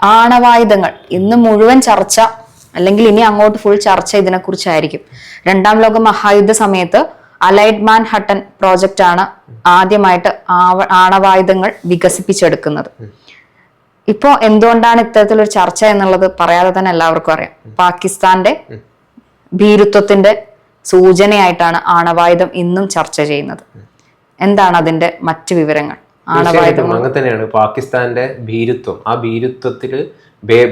ആണവായുധങ്ങൾ. ഇന്ന് മുഴുവൻ ചർച്ച അല്ലെങ്കിൽ ഇനി അങ്ങോട്ട് ഫുൾ ചർച്ച ഇതിനെക്കുറിച്ചായിരിക്കും. രണ്ടാം ലോക മഹായുദ്ധ സമയത്ത് അലൈഡ് മാൻ ഹട്ടൻ പ്രോജക്റ്റ് ആണ് ആദ്യമായിട്ട് ആണവായുധങ്ങൾ വികസിപ്പിച്ചെടുക്കുന്നത്. ഇപ്പോ എന്തുകൊണ്ടാണ് ഇത്തരത്തിലൊരു ചർച്ച എന്നുള്ളത് പറയാതെ തന്നെ എല്ലാവർക്കും അറിയാം. പാകിസ്ഥാന്റെ ഭീരുത്വത്തിന്റെ സൂചനയായിട്ടാണ് ആണവായുധം ഇന്നും ചർച്ച ചെയ്യുന്നത്. എന്താണ് അതിന്റെ മറ്റു വിവരങ്ങൾ? തീർച്ചയായിട്ടും അങ്ങനെ തന്നെയാണ്. പാകിസ്ഥാന്റെ ഭീരുത്വം. ആ ഭീരുത്വത്തിൽ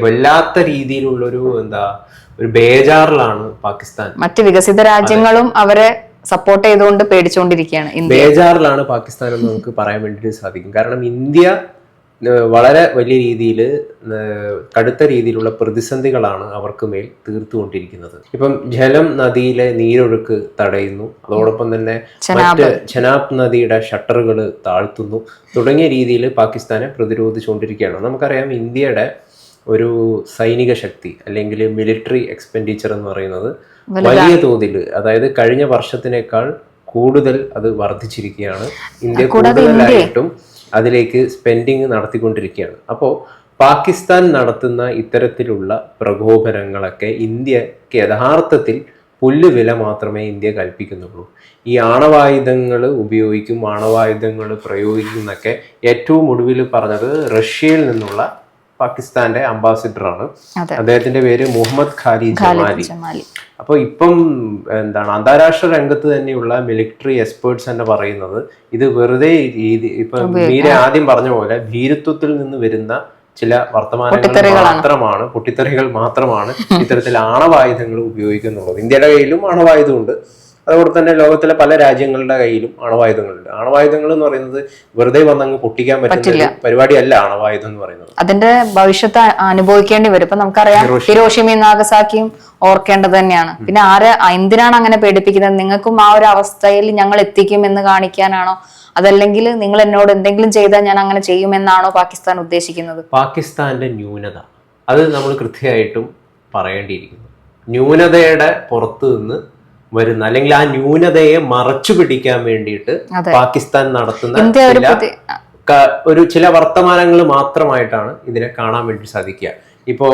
വല്ലാത്ത രീതിയിലുള്ള ഒരു എന്താ ഒരു ബേജാറിലാണ് പാകിസ്ഥാൻ. മറ്റ് വികസിത രാജ്യങ്ങളും അവരെ സപ്പോർട്ട് ചെയ്തുകൊണ്ട് പേടിച്ചുകൊണ്ടിരിക്കുകയാണ് ബേജാറിലാണ് പാകിസ്ഥാൻ എന്ന് നമുക്ക് പറയാൻ വേണ്ടിയിട്ട് സാധിക്കും. കാരണം ഇന്ത്യ വളരെ വലിയ രീതിയിൽ കടുത്ത രീതിയിലുള്ള പ്രതിസന്ധികളാണ് അവർക്ക് മേൽ തീർത്തുകൊണ്ടിരിക്കുന്നത്. ഇപ്പം ജലം നദിയിലെ നീരൊഴുക്ക് തടയുന്നു. അതോടൊപ്പം തന്നെ മറ്റ് ചെനാബ് നദിയുടെ ഷട്ടറുകൾ താഴ്ത്തുന്നു. തുടങ്ങിയ രീതിയിൽ പാകിസ്ഥാനെ പ്രതിരോധിച്ചുകൊണ്ടിരിക്കുകയാണ്. നമുക്കറിയാം ഇന്ത്യയുടെ ഒരു സൈനിക ശക്തി അല്ലെങ്കിൽ മിലിറ്ററി എക്സ്പെൻഡിച്ചർ എന്ന് പറയുന്നത് വലിയ തോതിൽ അതായത് കഴിഞ്ഞ വർഷത്തിനേക്കാൾ കൂടുതൽ അത് വർദ്ധിച്ചിരിക്കുകയാണ്. ഇന്ത്യ കൂടുതലായിട്ടും അതിലേക്ക് സ്പെൻഡിങ് നടത്തിക്കൊണ്ടിരിക്കുകയാണ്. അപ്പോൾ പാകിസ്ഥാൻ നടത്തുന്ന ഇത്തരത്തിലുള്ള പ്രകോപനങ്ങളൊക്കെ ഇന്ത്യയ്ക്ക് യഥാർത്ഥത്തിൽ പുല്ലുവില മാത്രമേ ഇന്ത്യ കൽപ്പിക്കുന്നുള്ളൂ. ഈ ആണവായുധങ്ങൾ ഉപയോഗിക്കും ആണവായുധങ്ങൾ പ്രയോഗിക്കും എന്നൊക്കെ ഏറ്റവും ഒടുവിൽ പറഞ്ഞത് റഷ്യയിൽ നിന്നുള്ള പാകിസ്ഥാന്റെ അംബാസിഡറാണ് ആണ്. അദ്ദേഹത്തിന്റെ പേര് മുഹമ്മദ് ഖാലി ജമാലി. അപ്പൊ അപ്പോൾ ഇപ്പം എന്താണ് അന്താരാഷ്ട്ര രംഗത്ത് തന്നെയുള്ള മിലിറ്ററി എക്സ്പേർട്സ് തന്നെ പറയുന്നത് ഇത് വെറുതെ ഇപ്പൊ മീര ആദ്യം പറഞ്ഞ പോലെ ഭീരുത്വത്തിൽ നിന്ന് വരുന്ന ചില വർത്തമാനങ്ങൾ മാത്രമാണ് പൊട്ടിത്തെറികൾ മാത്രമാണ് ഇത്തരത്തിൽ ആണവായുധങ്ങൾ ഉപയോഗിക്കുന്നുള്ളത്. ഇന്ത്യയുടെ കയ്യിലും ആണവായുധമുണ്ട്. അതുപോലെ തന്നെ ലോകത്തിലെ പല രാജ്യങ്ങളുടെ കയ്യിലും ആണവായുധങ്ങളുണ്ട്. ആണവായുധങ്ങൾ എന്ന് പറയുന്നത് വെറുതെ വന്നങ്ങ് പൊട്ടിക്കാൻ പറ്റില്ല. പരിപാടിയല്ല ആണവായുധം എന്ന് പറയുന്നത്. അതിന്റെ ഭവിഷ്യത്ത് അനുഭവിക്കേണ്ടി വരും. ഇപ്പൊ നമുക്കറിയാം ഹിരോഷിമയും നാഗസാക്കിയും ഓർക്കേണ്ടത് തന്നെയാണ്. പിന്നെ ആര് എന്തിനാണ് അങ്ങനെ പേടിപ്പിക്കുന്നത്? നിങ്ങൾക്കും ആ ഒരു അവസ്ഥയിൽ ഞങ്ങൾ എത്തിക്കും എന്ന് കാണിക്കാനാണോ? അതല്ലെങ്കിൽ നിങ്ങൾ എന്നോട് എന്തെങ്കിലും ചെയ്താൽ ഞാൻ അങ്ങനെ ചെയ്യുമെന്നാണോ പാകിസ്ഥാൻ ഉദ്ദേശിക്കുന്നത്? പാകിസ്ഥാന്റെ ന്യൂനത. അത് നമ്മൾ കൃത്യമായിട്ടും പറയേണ്ടിയിരിക്കുന്നു. ന്യൂനതയുടെ പുറത്തു നിന്ന് വരുന്ന അല്ലെങ്കിൽ ആ ന്യൂനതയെ മറച്ചു പിടിക്കാൻ വേണ്ടിയിട്ട് പാകിസ്ഥാൻ നടത്തുന്ന ചില ഒരു ചില വർത്തമാനങ്ങൾ മാത്രമായിട്ടാണ് ഇതിനെ കാണാൻ വേണ്ടി സാധിക്കുക. ഇപ്പോ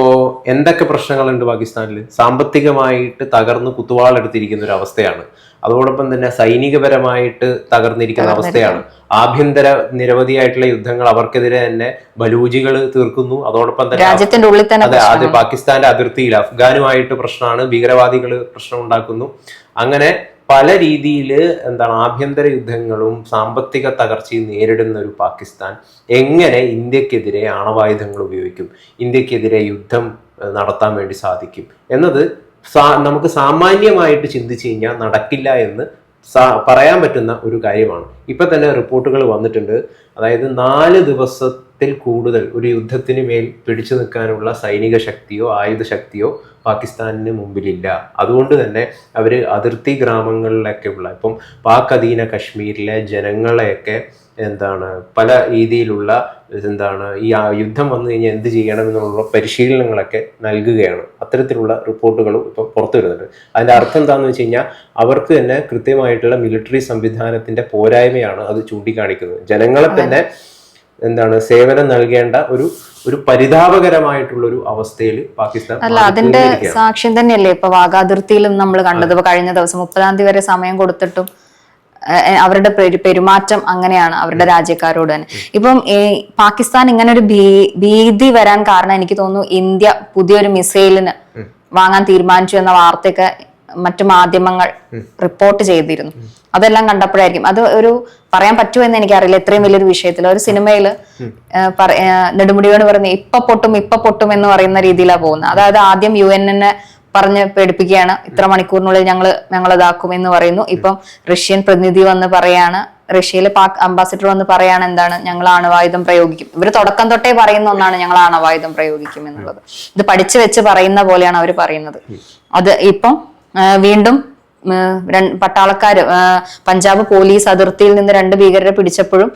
എന്തൊക്കെ പ്രശ്നങ്ങളുണ്ട് പാകിസ്ഥാനിൽ? സാമ്പത്തികമായിട്ട് തകർന്ന് കുത്തുവാളെടുത്തിരിക്കുന്ന ഒരു അവസ്ഥയാണ്. അതോടൊപ്പം തന്നെ സൈനികപരമായിട്ട് തകർന്നിരിക്കുന്ന അവസ്ഥയാണ്. ആഭ്യന്തര നിരവധിയായിട്ടുള്ള യുദ്ധങ്ങൾ അവർക്കെതിരെ തന്നെ ബലൂജികൾ തീർക്കുന്നു. അതോടൊപ്പം തന്നെ രാജ്യത്തിന്റെ ഉള്ളിൽ തന്നെ അതെ അത് പാകിസ്ഥാന്റെ അതിർത്തിയിൽ അഫ്ഗാനുമായിട്ട് പ്രശ്നമാണ് ഭീകരവാദികൾ പ്രശ്നം ഉണ്ടാക്കുന്നു. അങ്ങനെ പല രീതിയിൽ എന്താണ് ആഭ്യന്തര യുദ്ധങ്ങളും സാമ്പത്തിക തകർച്ചയും നേരിടുന്ന ഒരു പാകിസ്ഥാൻ എങ്ങനെ ഇന്ത്യക്കെതിരെ ആണവായുധങ്ങൾ ഉപയോഗിക്കും ഇന്ത്യക്കെതിരെ യുദ്ധം നടത്താൻ വേണ്ടി സാധിക്കും എന്നത് നമുക്ക് സാമാന്യമായിട്ട് ചിന്തിച്ചു കഴിഞ്ഞാൽ നടക്കില്ല എന്ന് പറയാൻ പറ്റുന്ന ഒരു കാര്യമാണ്. ഇപ്പൊ തന്നെ റിപ്പോർട്ടുകൾ വന്നിട്ടുണ്ട്. അതായത് നാല് ദിവസത്തിൽ കൂടുതൽ ഒരു യുദ്ധത്തിന് മേൽ പിടിച്ചു നിൽക്കാനുള്ള സൈനിക ശക്തിയോ ആയുധ ശക്തിയോ പാകിസ്ഥാനിന് മുമ്പിലില്ല. അതുകൊണ്ട് തന്നെ അവർ അതിർത്തി ഗ്രാമങ്ങളിലൊക്കെ ഉള്ള ഇപ്പം പാക് അധീന കശ്മീരിലെ ജനങ്ങളെയൊക്കെ എന്താണ് പല രീതിയിലുള്ള എന്താണ് ഈ യുദ്ധം വന്നു കഴിഞ്ഞാൽ എന്ത് ചെയ്യണം എന്നുള്ള പരിശീലനങ്ങളൊക്കെ നൽകുകയാണ്. അത്തരത്തിലുള്ള റിപ്പോർട്ടുകളും ഇപ്പം പുറത്തു വരുന്നുണ്ട്. അതിന്റെ അർത്ഥം എന്താണെന്ന് വെച്ച് കഴിഞ്ഞാൽ അവർക്ക് തന്നെ കൃത്യമായിട്ടുള്ള മിലിറ്ററി സംവിധാനത്തിന്റെ പോരായ്മയാണ് അത് ചൂണ്ടിക്കാണിക്കുന്നത്. ജനങ്ങളെ തന്നെ എന്താണ് സേവനം നൽകേണ്ട ഒരു ഒരു പരിതാപകരമായിട്ടുള്ള ഒരു അവസ്ഥയിൽ പാകിസ്ഥാൻ അല്ല അതിന്റെ. സാക്ഷ്യം തന്നെയല്ലേ ഇപ്പൊ വാഗാതിർത്തിയിലും നമ്മൾ കണ്ടത്? ഇപ്പൊ കഴിഞ്ഞ ദിവസം മുപ്പതാം തീയതി വരെ സമയം കൊടുത്തിട്ടും അവരുടെ പെരു- പെരുമാറ്റം അങ്ങനെയാണ് അവരുടെ രാജ്യക്കാരോട് തന്നെ. ഇപ്പം ഈ പാകിസ്ഥാൻ ഇങ്ങനെ ഒരു ഭീതി വരാൻ കാരണം എനിക്ക് തോന്നുന്നു ഇന്ത്യ പുതിയൊരു മിസൈലിന് വാങ്ങാൻ തീരുമാനിച്ചു എന്ന വാർത്തയൊക്കെ മറ്റു മാധ്യമങ്ങൾ റിപ്പോർട്ട് ചെയ്തിരുന്നു. അതെല്ലാം കണ്ടപ്പോഴായിരിക്കും. അത് ഒരു പറയാൻ പറ്റുമോ എന്ന് എനിക്കറിയില്ല. ഇത്രയും വലിയൊരു വിഷയത്തിൽ. ഒരു ഏഹ് നെടുമുടിയോട് പറയുന്നത് ഇപ്പൊ പൊട്ടും ഇപ്പൊ പൊട്ടും എന്ന് പറയുന്ന രീതിയിലാണ് പോകുന്നത്. അതായത് ആദ്യം യു എൻ എന്നെ പറഞ്ഞ് പേടിപ്പിക്കുകയാണ്. ഇത്ര മണിക്കൂറിനുള്ളിൽ ഞങ്ങൾ ഞങ്ങൾ ഇതാക്കും എന്ന് പറയുന്നു. ഇപ്പം റഷ്യൻ പ്രതിനിധി വന്ന് പറയാണ് റഷ്യയിലെ പാക് അംബാസിഡർ വന്ന് പറയാണ് എന്താണ് ഞങ്ങൾ ആണവായുധം പ്രയോഗിക്കും. ഇവർ തുടക്കം തൊട്ടേ പറയുന്ന ഒന്നാണ് ഞങ്ങൾ ആണവായുധം പ്രയോഗിക്കും എന്നുള്ളത്. ഇത് പഠിച്ചു വെച്ച് പറയുന്ന പോലെയാണ് അവർ പറയുന്നത്. അത് ഇപ്പം വീണ്ടും ആ, പഞ്ചാബ് പോലീസ് അതിർത്തിയിൽ നിന്ന് രണ്ട് ഭീകരരെ പിടിച്ചപ്പോഴും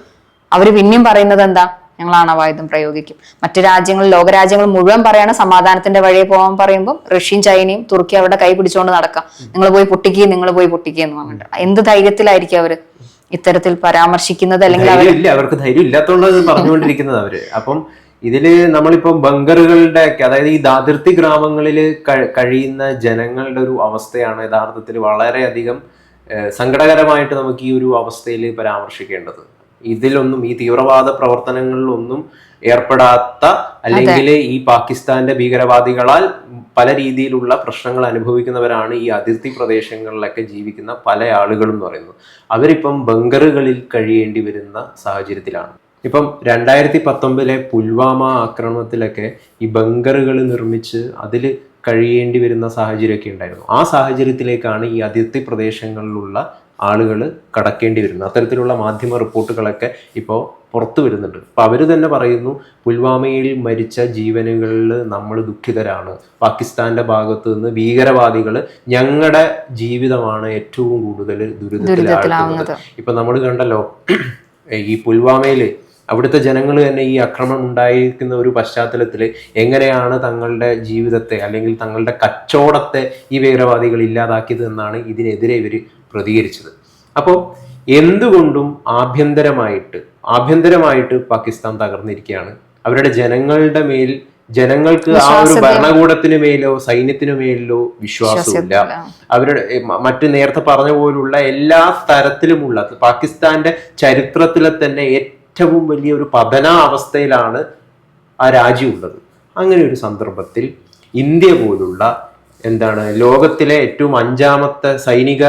അവർ പിന്നെയും പറയുന്നത് എന്താ? ഞങ്ങൾ ആണവായുധം പ്രയോഗിക്കും. മറ്റു രാജ്യങ്ങൾ ലോകരാജ്യങ്ങൾ മുഴുവൻ പറയാണ് സമാധാനത്തിന്റെ വഴിയെ പോകാൻ പറയുമ്പോൾ റഷ്യയും ചൈനയും തുർക്കി അവരുടെ കൈ പിടിച്ചുകൊണ്ട് നടക്കാം. നിങ്ങൾ പോയി പൊട്ടിക്കുക നിങ്ങൾ പോയി പൊട്ടിക്കുക എന്ന് പറഞ്ഞിട്ട്. എന്ത് ധൈര്യത്തിലായിരിക്കും അവർ? ഇത്തരത്തിൽ പരാമർശിക്കുന്നത് അല്ലെങ്കിൽ അവർക്ക് ധൈര്യം ഇല്ലാത്തതുകൊണ്ട് പറഞ്ഞുകൊണ്ടിരിക്കുന്നത് അവർ. അപ്പം ഇതിൽ നമ്മളിപ്പം ബങ്കറുകളുടെ ഒക്കെ അതായത് ഈ അതിർത്തി ഗ്രാമങ്ങളിൽ കഴിയുന്ന ജനങ്ങളുടെ ഒരു അവസ്ഥയാണ് യഥാർത്ഥത്തിൽ വളരെയധികം സങ്കടകരമായിട്ട് നമുക്ക് ഈ ഒരു അവസ്ഥയിൽ പരാമർശിക്കേണ്ടത്. ഇതിലൊന്നും ഈ തീവ്രവാദ പ്രവർത്തനങ്ങളിലൊന്നും ഏർപ്പെടാത്ത അല്ലെങ്കിൽ ഈ പാകിസ്ഥാന്റെ ഭീകരവാദികളാൽ പല രീതിയിലുള്ള പ്രശ്നങ്ങൾ അനുഭവിക്കുന്നവരാണ് ഈ അതിർത്തി പ്രദേശങ്ങളിലൊക്കെ ജീവിക്കുന്ന പല ആളുകളും എന്ന് പറയുന്നത്. അവരിപ്പം ബങ്കറുകളിൽ കഴിയേണ്ടി വരുന്ന സാഹചര്യത്തിലാണ്. ഇപ്പം രണ്ടായിരത്തി പത്തൊമ്പതിലെ പുൽവാമ ആക്രമണത്തിലൊക്കെ ഈ ബങ്കറുകൾ നിർമ്മിച്ച് അതിൽ കഴിയേണ്ടി വരുന്ന സാഹചര്യമൊക്കെ ഉണ്ടായിരുന്നു. ആ സാഹചര്യത്തിലേക്കാണ് ഈ അതിർത്തി പ്രദേശങ്ങളിലുള്ള ആളുകൾ കടക്കേണ്ടി വരുന്നത്. അത്തരത്തിലുള്ള മാധ്യമ റിപ്പോർട്ടുകളൊക്കെ ഇപ്പോൾ പുറത്തു വരുന്നുണ്ട്. അപ്പം അവർ തന്നെ പറയുന്നു പുൽവാമയിൽ മരിച്ച ജീവനുകളിൽ നമ്മൾ ദുഃഖിതരാണ്. പാകിസ്ഥാന്റെ ഭാഗത്തു നിന്ന് ഭീകരവാദികൾ ഞങ്ങളുടെ ജീവിതമാണ് ഏറ്റവും കൂടുതൽ ദുരിതത്തിലാകുന്നത് ഇപ്പം നമ്മൾ കണ്ടല്ലോ ഈ പുൽവാമയിൽ അവിടുത്തെ ജനങ്ങൾ തന്നെ ഈ അക്രമം ഉണ്ടായിരിക്കുന്ന ഒരു പശ്ചാത്തലത്തിൽ എങ്ങനെയാണ് തങ്ങളുടെ ജീവിതത്തെ അല്ലെങ്കിൽ തങ്ങളുടെ കച്ചവടത്തെ ഈ ഭീകരവാദികൾ ഇല്ലാതാക്കിയത് എന്നാണ് ഇതിനെതിരെ ഇവർ പ്രതികരിച്ചത്. അപ്പോൾ എന്തുകൊണ്ടും ആഭ്യന്തരമായിട്ട് ആഭ്യന്തരമായിട്ട് പാകിസ്ഥാൻ തകർന്നിരിക്കുകയാണ്. അവരുടെ ജനങ്ങളുടെ മേൽ ജനങ്ങൾക്ക് ആ ഒരു ഭരണകൂടത്തിന് മേലോ സൈന്യത്തിന് മേലോ വിശ്വാസമില്ല. അവരുടെ മറ്റു നേരത്തെ പറഞ്ഞ പോലുള്ള എല്ലാ തരത്തിലുമുള്ള പാകിസ്ഥാന്റെ ചരിത്രത്തിലെ തന്നെ ഏറ്റവും വലിയ ഒരു പതനാവസ്ഥയിലാണ് ആ രാജ്യം ഉള്ളത്. അങ്ങനെ ഒരു സന്ദർഭത്തിൽ ഇന്ത്യ പോലുള്ള എന്താണ് ലോകത്തിലെ ഏറ്റവും അഞ്ചാമത്തെ സൈനിക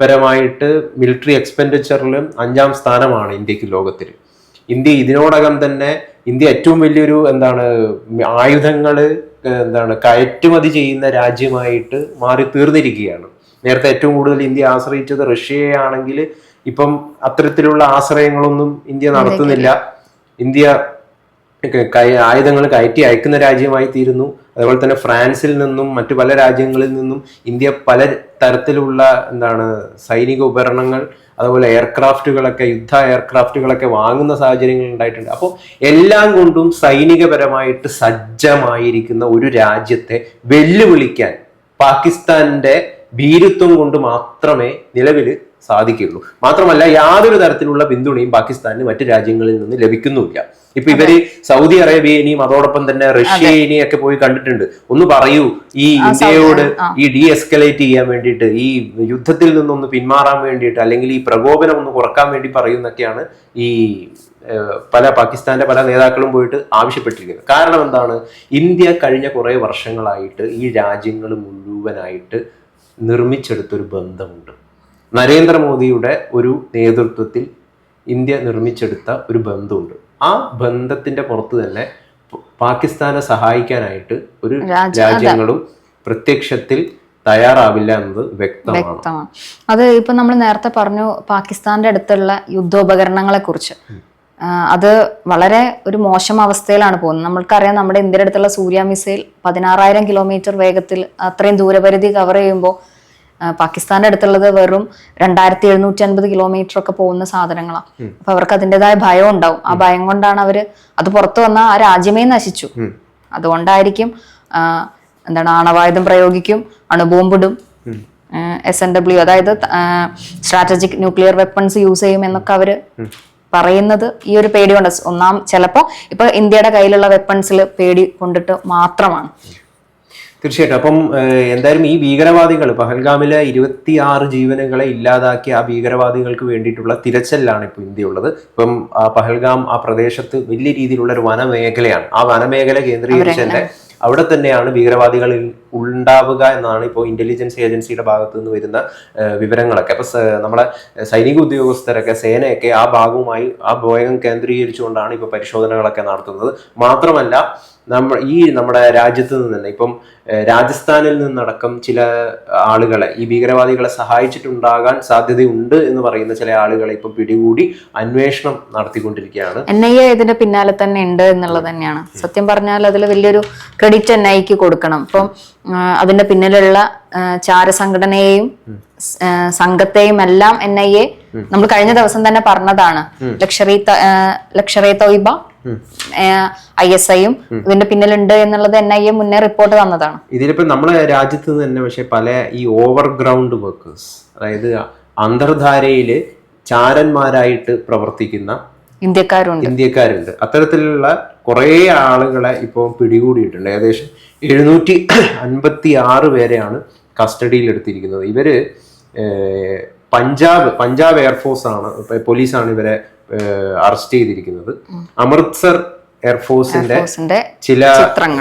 പരമായിട്ട് മിലിറ്ററി എക്സ്പെൻഡിച്ചറിലും അഞ്ചാം സ്ഥാനമാണ് ഇന്ത്യയ്ക്ക് ലോകത്തിൽ. ഇന്ത്യ ഇതിനോടകം തന്നെ ഇന്ത്യ ഏറ്റവും വലിയൊരു എന്താണ് ആയുധങ്ങൾ എന്താണ് കയറ്റുമതി ചെയ്യുന്ന രാജ്യമായിട്ട് മാറി തീർന്നിരിക്കുകയാണ് നേരത്തെ ഏറ്റവും കൂടുതൽ ഇന്ത്യ ആശ്രയിച്ചത് റഷ്യയെ ആണെങ്കിൽ ഇപ്പം അത്തരത്തിലുള്ള ആശ്രയങ്ങളൊന്നും ഇന്ത്യ നടത്തുന്നില്ല. ഇന്ത്യ ആയുധങ്ങൾ കയറ്റി അയക്കുന്ന രാജ്യമായി തീരുന്നു. അതുപോലെ തന്നെ ഫ്രാൻസിൽ നിന്നും മറ്റു പല രാജ്യങ്ങളിൽ നിന്നും ഇന്ത്യ പല തരത്തിലുള്ള എന്താണ് സൈനിക ഉപകരണങ്ങൾ അതുപോലെ എയർക്രാഫ്റ്റുകളൊക്കെ യുദ്ധ എയർക്രാഫ്റ്റുകളൊക്കെ വാങ്ങുന്ന സാഹചര്യങ്ങൾ ഉണ്ടായിട്ടുണ്ട്. അപ്പോൾ എല്ലാം കൊണ്ടും സൈനികപരമായിട്ട് സജ്ജമായിരിക്കുന്ന ഒരു രാജ്യത്തെ വെല്ലുവിളിക്കാൻ പാകിസ്ഥാന്റെ ഭീരുത്വം കൊണ്ട് മാത്രമേ നിലവിൽ സാധിക്കുള്ളൂ മാത്രമല്ല യാതൊരു തരത്തിലുള്ള പിന്തുണയും പാകിസ്ഥാനിന് മറ്റു രാജ്യങ്ങളിൽ നിന്ന് ലഭിക്കുന്നുമില്ല. ഇപ്പൊ ഇവർ സൗദി അറേബ്യനെയും അതോടൊപ്പം തന്നെ റഷ്യനെയും ഒക്കെ പോയി കണ്ടിട്ടുണ്ട്. ഒന്ന് പറയൂ ഈ ഇന്ത്യയോട് ഈ ഡി എസ്കലേറ്റ് ചെയ്യാൻ വേണ്ടിയിട്ട് ഈ യുദ്ധത്തിൽ നിന്നൊന്ന് പിന്മാറാൻ വേണ്ടിയിട്ട് അല്ലെങ്കിൽ ഈ പ്രകോപനം ഒന്ന് കുറയ്ക്കാൻ വേണ്ടി പറയുന്നൊക്കെയാണ് ഈ പല പാകിസ്ഥാന്റെ പല നേതാക്കളും പോയിട്ട് ആവശ്യപ്പെട്ടിരിക്കുന്നത്. കാരണം എന്താണ്? ഇന്ത്യ കഴിഞ്ഞ കുറെ വർഷങ്ങളായിട്ട് ഈ രാജ്യങ്ങൾ മുഴുവനായിട്ട് നിർമ്മിച്ചെടുത്തൊരു ബന്ധമുണ്ട്. നരേന്ദ്രമോദിയുടെ ഒരു നേതൃത്വത്തിൽ ഇന്ത്യ നിർമ്മിച്ചെടുത്ത ഒരു ബന്ധമുണ്ട്. ആ ബന്ധത്തിന്റെ പുറത്ത് തന്നെ പാകിസ്ഥാനെ സഹായിക്കാനായിട്ട് ഒരു രാജ്യങ്ങളും പ്രത്യക്ഷത്തിൽ തയ്യാറാവില്ല എന്നത് വ്യക്തമാണ്. അത് ഇപ്പൊ നമ്മൾ നേരത്തെ പറഞ്ഞു പാകിസ്ഥാന്റെ അടുത്തുള്ള യുദ്ധോപകരണങ്ങളെ കുറിച്ച് അത് വളരെ ഒരു മോശം അവസ്ഥയിലാണ് പോകുന്നത്. നമ്മൾക്കറിയാം നമ്മുടെ ഇന്ത്യയുടെ അടുത്തുള്ള സൂര്യ മിസൈൽ പതിനാറായിരം കിലോമീറ്റർ വേഗത്തിൽ അത്രയും ദൂരപരിധി കവർ ചെയ്യുമ്പോൾ പാകിസ്ഥാന്റെ അടുത്തുള്ളത് വെറും രണ്ടായിരത്തി എഴുന്നൂറ്റി അൻപത് കിലോമീറ്റർ ഒക്കെ പോകുന്ന സാധനങ്ങളാണ് അപ്പൊ അവർക്ക് അതിന്റെതായ ഭയം ഉണ്ടാവും. ആ ഭയം കൊണ്ടാണ് അവർ അത് പുറത്തു വന്ന ആ രാജ്യമേ നശിച്ചു. അതുകൊണ്ടായിരിക്കും എന്താണ് ആണവായുധം പ്രയോഗിക്കും അണുബോംബിടും എസ് എൻ ഡബ്ല്യു അതായത് സ്ട്രാറ്റജിക് ന്യൂക്ലിയർ വെപ്പൺസ് യൂസ് ചെയ്യും എന്നൊക്കെ അവർ പറയുന്നത് ഈ ഒരു പേടി കൊണ്ട്. ഒന്നാം ചിലപ്പോ ഇപ്പൊ ഇന്ത്യയുടെ കയ്യിലുള്ള വെപ്പൺസിൽ പേടി കൊണ്ടിട്ട് മാത്രമാണ്. തീർച്ചയായിട്ടും. അപ്പം എന്തായാലും ഈ ഭീകരവാദികൾ പഹൽഗാമിലെ ഇരുപത്തി ആറ് ജീവനുകളെ ഇല്ലാതാക്കിയ ആ ഭീകരവാദികൾക്ക് വേണ്ടിയിട്ടുള്ള തിരച്ചിലാണ് ഇപ്പോൾ ഇന്ത്യ ഉള്ളത് ഇപ്പം ആ പഹൽഗാം ആ പ്രദേശത്ത് വലിയ രീതിയിലുള്ള ഒരു വനമേഖലയാണ്. ആ വനമേഖല കേന്ദ്രീകരിച്ച് തന്നെ അവിടെ തന്നെയാണ് ഭീകരവാദികൾ ഉണ്ടാവുക എന്നാണ് ഇപ്പോൾ ഇന്റലിജൻസ് ഏജൻസിയുടെ ഭാഗത്ത് നിന്ന് വരുന്ന വിവരങ്ങളൊക്കെ. അപ്പൊ നമ്മളെ സൈനിക ഉദ്യോഗസ്ഥരൊക്കെ സേനയൊക്കെ ആ ഭാഗവുമായി ആ ഭോയം കേന്ദ്രീകരിച്ചുകൊണ്ടാണ് ഇപ്പോൾ പരിശോധനകളൊക്കെ നടത്തുന്നത്. മാത്രമല്ല നമ്മ ഈ നമ്മുടെ രാജ്യത്ത് നിന്ന് തന്നെ ഇപ്പം രാജസ്ഥാനിൽ നിന്നടക്കം ചില ആളുകളെ ഈ ഭീകരവാദികളെ സഹായിച്ചിട്ടുണ്ടാകാൻ സാധ്യതയുണ്ട് എന്ന് പറയുന്ന ചില ആളുകളെ ഇപ്പം പിടികൂടി അന്വേഷണം നടത്തിക്കൊണ്ടിരിക്കുകയാണ്. എൻ ഐ എ ഇതിന്റെ പിന്നാലെ തന്നെ ഉണ്ട് എന്നുള്ളത് തന്നെയാണ്. സത്യം പറഞ്ഞാൽ അതിൽ വലിയൊരു ക്രെഡിറ്റ് എൻ ഐക്ക് കൊടുക്കണം. ഇപ്പം അതിന്റെ പിന്നിലുള്ള ചാരസംഘടനയെയും സംഘത്തെയും എല്ലാം എൻ ഐ എ നമ്മൾ കഴിഞ്ഞ ദിവസം തന്നെ പറഞ്ഞതാണ്. ലക്ഷറി ലക്ഷറി തൊയ്ബ ഐ എസ് ഐയും ഇതിന്റെ പിന്നിലുണ്ട് എന്നുള്ളത് എൻ ഐ എ മുന്നേ റിപ്പോർട്ട് തന്നതാണ്. ഇതിലിപ്പോ നമ്മളെ രാജ്യത്ത് തന്നെ പക്ഷെ പല ഈ ഓവർ ഗ്രൗണ്ട് വർക്കേഴ്സ് അതായത് അന്തർധാരയിൽ ചാരന്മാരായിട്ട് പ്രവർത്തിക്കുന്ന ഇന്ത്യക്കാരുണ്ട്. ഇന്ത്യക്കാരുണ്ട്. അത്തരത്തിലുള്ള കുറേ ആളുകളെ ഇപ്പോൾ പിടികൂടിയിട്ടുണ്ട്. ഏകദേശം എഴുന്നൂറ്റി അൻപത്തി ആറ് പേരെയാണ് കസ്റ്റഡിയിൽ എടുത്തിരിക്കുന്നത് ഇവർ പഞ്ചാബ് പഞ്ചാബ് എയർഫോഴ്സ് ആണ് പോലീസാണ് ഇവരെ അറസ്റ്റ് ചെയ്തിരിക്കുന്നത്. അമൃത്സർ എയർഫോഴ്സിന്റെ ചില.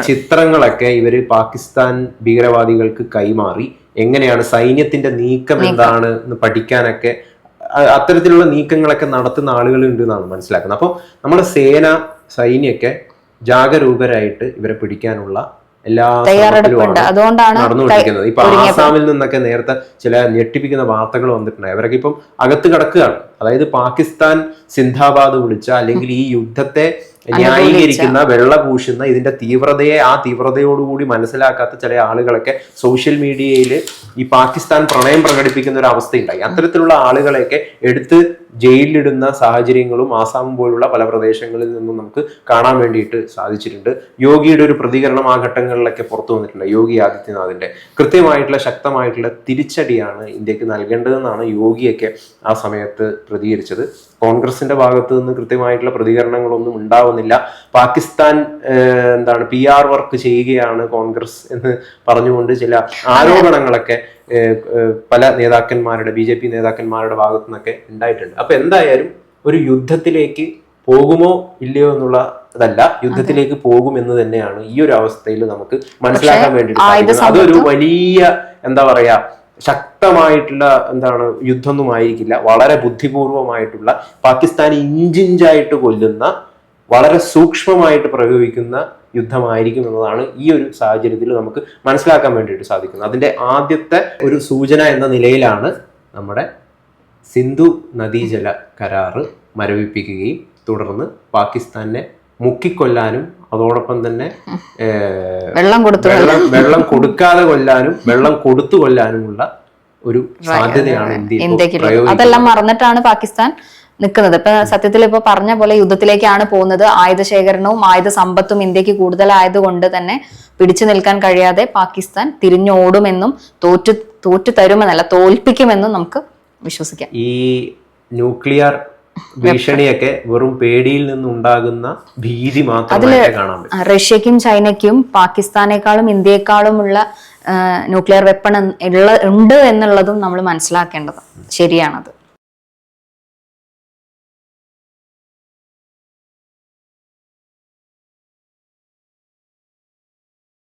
ചിത്രങ്ങളൊക്കെ ഇവർ പാകിസ്ഥാൻ ഭീകരവാദികൾക്ക് കൈമാറി. എങ്ങനെയാണ് സൈന്യത്തിന്റെ നീക്കം എന്താണ് എന്ന് പഠിക്കാനൊക്കെ അത്തരത്തിലുള്ള നീക്കങ്ങളൊക്കെ നടത്തുന്ന ആളുകളുണ്ട് എന്നാണ് മനസ്സിലാക്കുന്നത്. അപ്പോൾ നമ്മുടെ സേന സൈന്യൊക്കെ ജാഗരൂകരായിട്ട് ഇവരെ പിടിക്കാനുള്ള എല്ലാ തയ്യാറെടുപ്പുണ്ട്. അതുകൊണ്ടാണ് നടന്നുകൊണ്ടിരിക്കുന്നത്. ഇപ്പൊ ആസാമിൽ നിന്നൊക്കെ നേരത്തെ ചില ഞെട്ടിപ്പിക്കുന്ന വാർത്തകൾ വന്നിട്ടുണ്ട്. അവരൊക്കെ ഇപ്പം അകത്ത് കിടക്കുകയാണ്. അതായത് പാകിസ്ഥാൻ സിന്ധാബാദ് വിളിച്ച അല്ലെങ്കിൽ ഈ യുദ്ധത്തെ ന്യായീകരിക്കുന്ന വെള്ള പൂശുന്ന ഇതിന്റെ തീവ്രതയെ ആ തീവ്രതയോടുകൂടി മനസ്സിലാക്കാത്ത ചില ആളുകളൊക്കെ സോഷ്യൽ മീഡിയയിൽ ഈ പാകിസ്ഥാൻ പ്രണയം പ്രകടിപ്പിക്കുന്ന ഒരു അവസ്ഥയുണ്ടായി. അത്തരത്തിലുള്ള ആളുകളെയൊക്കെ എടുത്ത് ജയിലിലിടുന്ന സാഹചര്യങ്ങളും ആസാം പോലുള്ള പല പ്രദേശങ്ങളിൽ നിന്നും നമുക്ക് കാണാൻ വേണ്ടിയിട്ട് സാധിച്ചിട്ടുണ്ട്. യോഗിയുടെ ഒരു പ്രതികരണം ആ ഘട്ടങ്ങളിലൊക്കെ പുറത്തു വന്നിട്ടുണ്ട് യോഗി ആദിത്യനാഥിന്റെ. കൃത്യമായിട്ടുള്ള ശക്തമായിട്ടുള്ള തിരിച്ചടിയാണ് ഇന്ത്യയ്ക്ക് നൽകേണ്ടതെന്നാണ് യോഗിയൊക്കെ ആ സമയത്ത് പ്രതികരിച്ചത്. കോൺഗ്രസിന്റെ ഭാഗത്ത് നിന്ന് കൃത്യമായിട്ടുള്ള പ്രതികരണങ്ങളൊന്നും ഉണ്ടാവുന്നില്ല. പാകിസ്ഥാൻ എന്താണ് പി ആർ വർക്ക് ചെയ്യുകയാണ് കോൺഗ്രസ് എന്ന് പറഞ്ഞുകൊണ്ട് ചില ആരോപണങ്ങളൊക്കെ പല നേതാക്കന്മാരുടെ ബി ജെ പി നേതാക്കന്മാരുടെ ഭാഗത്തു നിന്നൊക്കെ ഉണ്ടായിട്ടുണ്ട്. അപ്പൊ എന്തായാലും ഒരു യുദ്ധത്തിലേക്ക് പോകുമോ ഇല്ലയോ എന്നുള്ള അതല്ല യുദ്ധത്തിലേക്ക് പോകും എന്ന് തന്നെയാണ് ഈ ഒരു അവസ്ഥയിൽ നമുക്ക് മനസ്സിലാക്കാൻ വേണ്ടിയിട്ട് അതൊരു വലിയ എന്താ പറയാ ശക്തമായിട്ടുള്ള എന്താണ് യുദ്ധമൊന്നും ആയിരിക്കില്ല വളരെ ബുദ്ധിപൂർവമായിട്ടുള്ള പാകിസ്ഥാൻ ഇഞ്ചിഞ്ചായിട്ട് കൊല്ലുന്ന വളരെ സൂക്ഷ്മമായിട്ട് പ്രയോഗിക്കുന്ന യുദ്ധമായിരിക്കും എന്നതാണ് ഈ ഒരു സാഹചര്യത്തിൽ നമുക്ക് മനസ്സിലാക്കാൻ വേണ്ടിയിട്ട് സാധിക്കുന്നത്. അതിന്റെ ആദ്യത്തെ ഒരു സൂചന എന്ന നിലയിലാണ് നമ്മുടെ സിന്ധു നദീജല കരാറ് മരവിപ്പിക്കുകയും തുടർന്ന് പാകിസ്ഥാനെ മുക്കിക്കൊല്ലാനും അതോടൊപ്പം തന്നെ വെള്ളം കൊടുത്തു വെള്ളം കൊടുക്കാതെ കൊല്ലാനും വെള്ളം കൊടുത്തു കൊല്ലാനുമുള്ള ഒരു സാധ്യതയാണ് ഇന്ത്യയ്ക്ക് അതെല്ലാം മറന്നിട്ടാണ് പാകിസ്ഥാൻ നിൽക്കുന്നത്. ഇപ്പൊ സത്യത്തിൽ ഇപ്പൊ പറഞ്ഞ പോലെ യുദ്ധത്തിലേക്കാണ് പോകുന്നത്. ആയുധ ശേഖരണവും ആയുധ സമ്പത്തും ഇന്ത്യയ്ക്ക് കൂടുതലായതുകൊണ്ട് തന്നെ പിടിച്ചു നിൽക്കാൻ കഴിയാതെ പാകിസ്ഥാൻ തിരിഞ്ഞോടുമെന്നും തോറ്റു തോറ്റു തരുമെന്നല്ല തോൽപ്പിക്കുമെന്നും നമുക്ക് വിശ്വസിക്കാം. ഈ ന്യൂക്ലിയർ ഭീഷണിയൊക്കെ വെറും പേടിയിൽ നിന്നുണ്ടാകുന്ന ഭീതി മാത്രമായിട്ട് കാണാൻ റഷ്യക്കും ചൈനയ്ക്കും പാകിസ്ഥാനേക്കാളും ഇന്ത്യയെക്കാളുമുള്ള ന്യൂക്ലിയർ വെപ്പൺ ഉള്ള ഉണ്ട് എന്നുള്ളതും നമ്മൾ മനസ്സിലാക്കേണ്ടത്. ശരിയാണത്.